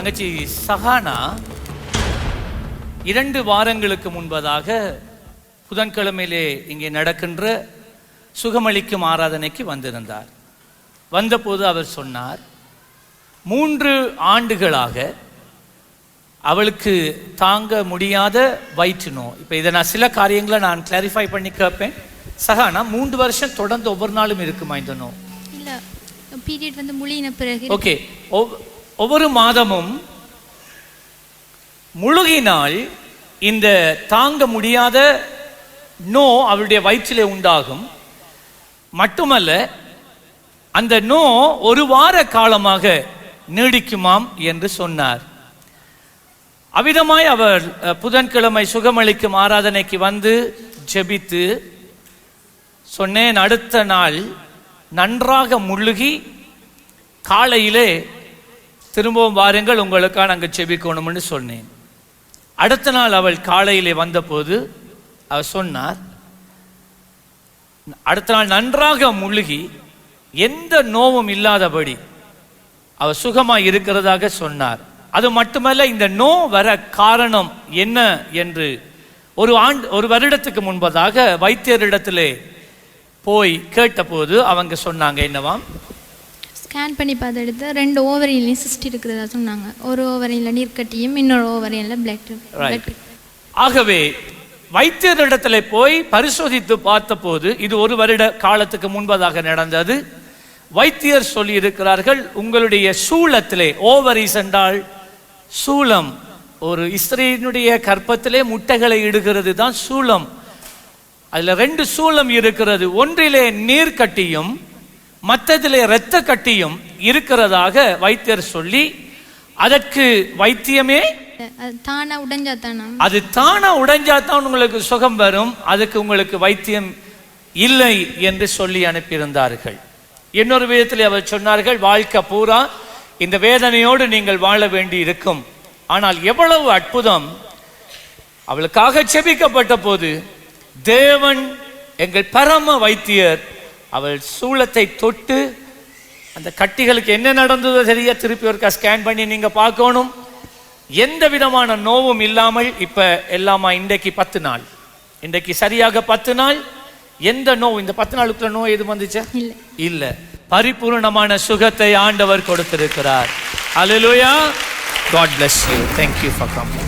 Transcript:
தங்கச்சி சஹானா இரண்டு வாரங்களுக்கு முன்பதாக புதன்கிழமையிலே இங்கே நடக்கின்ற சுகமளிக்கும் ஆராதனைக்கு வந்திருந்தார். வந்தபோது அவர் சொன்னார் மூன்று ஆண்டுகளாக அவளுக்கு தாங்க முடியாத வயிற்று நோய். இப்போ இதை நான் சில காரியங்களை நான் கிளாரிஃபை பண்ணி கேட்பேன். சஹானா மூன்று வருஷம் தொடர்ந்து ஒவ்வொரு நாளும் இருக்குமா இந்த நோய்? இல்லை பீரியட் வந்து பிறகு ஓகே ஒவ்வொரு மாதமும் முழுகினால் இந்த தாங்க முடியாத நோ அவருடைய வயிற்றிலே உண்டாகும். மட்டுமல்ல அந்த நோ ஒரு வார காலமாக நீடிக்குமாம் என்று சொன்னார். அவ்விதமாய் அவர் புதன்கிழமை சுகமளிக்கும் ஆராதனைக்கு வந்து ஜெபித்து சொன்னேன் அடுத்த நாள் நன்றாக முழுகி காலையிலே திரும்பவும் வாருங்கள் உங்களுக்காக நாங்கள் செபிக்கணும்னு சொன்னேன். அடுத்த நாள் அவள் காலையிலே வந்தபோது அவர் சொன்னார் அடுத்த நாள் நன்றாக முழுகி எந்த நோவும் இல்லாதபடி அவர் சுகமாக இருக்கிறதாக சொன்னார். அது மட்டுமல்ல இந்த நோ வர காரணம் என்ன என்று ஒரு ஆண்டு ஒரு வருடத்துக்கு முன்பதாக வைத்தியரிடத்திலே போய் கேட்டபோது அவங்க சொன்னாங்க என்னவாம்? ஸ்கேன் பண்ணி பார்த்து எடுத்து ரெண்டு ஓவரியிலையும் சிஸ்ட் இருக்கிறதா சொன்னாங்க. ஒரு ஓவரியில் நீர்க்கட்டியும் இன்னொரு ஓவரியில் பிளட். ஆகவே வைத்தியரிடத்துல போய் பரிசோதித்து பார்த்தபோது இது ஒரு வருட காலத்துக்கு முன்பதாக நடந்தது. வைத்தியர் சொல்லி இருக்கிறார்கள் உங்களுடைய சூலத்திலே ஓவரிஸ் என்றால் சூலம் ஒரு ஸ்திரீனுடைய கற்பத்திலே முட்டைகளை இடுகிறது தான் சூலம் அதுல ரெண்டு சூலம் இருக்கிறது. ஒன்றிலே நீர் கட்டியும் மற்றதிலே இரத்த கட்டியும் இருக்கிறதாக வைத்தியர் சொல்லி அதற்கு வைத்தியமே அது தானா உடைஞ்சா தானா அது தானா உடைஞ்சா தான் உங்களுக்கு சுகம் வரும் அதுக்கு உங்களுக்கு வைத்தியம் இல்லை என்று சொல்லி அனுப்பியிருந்தார்கள். இன்னொரு விதத்தில் அவர் சொன்னார்கள் வாழ்க்கை பூரா இந்த வேதனையோடு நீங்கள் வாழ வேண்டி இருக்கும் ஆனால் எவ்வளவு அற்புதம்! அவளுக்காக செபிக்கப்பட்ட போது தேவன் எங்கள் பரம வைத்தியர் அவள் சூளத்தை தொட்டு அந்த கட்டிகளுக்கு என்ன நடந்ததோ தெரிய திருப்பி ஒருக்கா ஸ்கேன் பண்ணி நீங்க பார்க்கணும். எந்த விதமான நோவும் இல்லாமல் இப்ப எல்லாமா இன்றைக்கு பத்து நாள். இன்றைக்கு சரியாக பத்து நாள். எந்த நோவு? இந்த பத்து நாளுக்குள்ள நோய் எது வந்துச்சா? இல்லை. பரிபூர்ணமான சுகத்தை ஆண்டவர் கொடுத்திருக்கிறார். God bless you. Thank you for coming.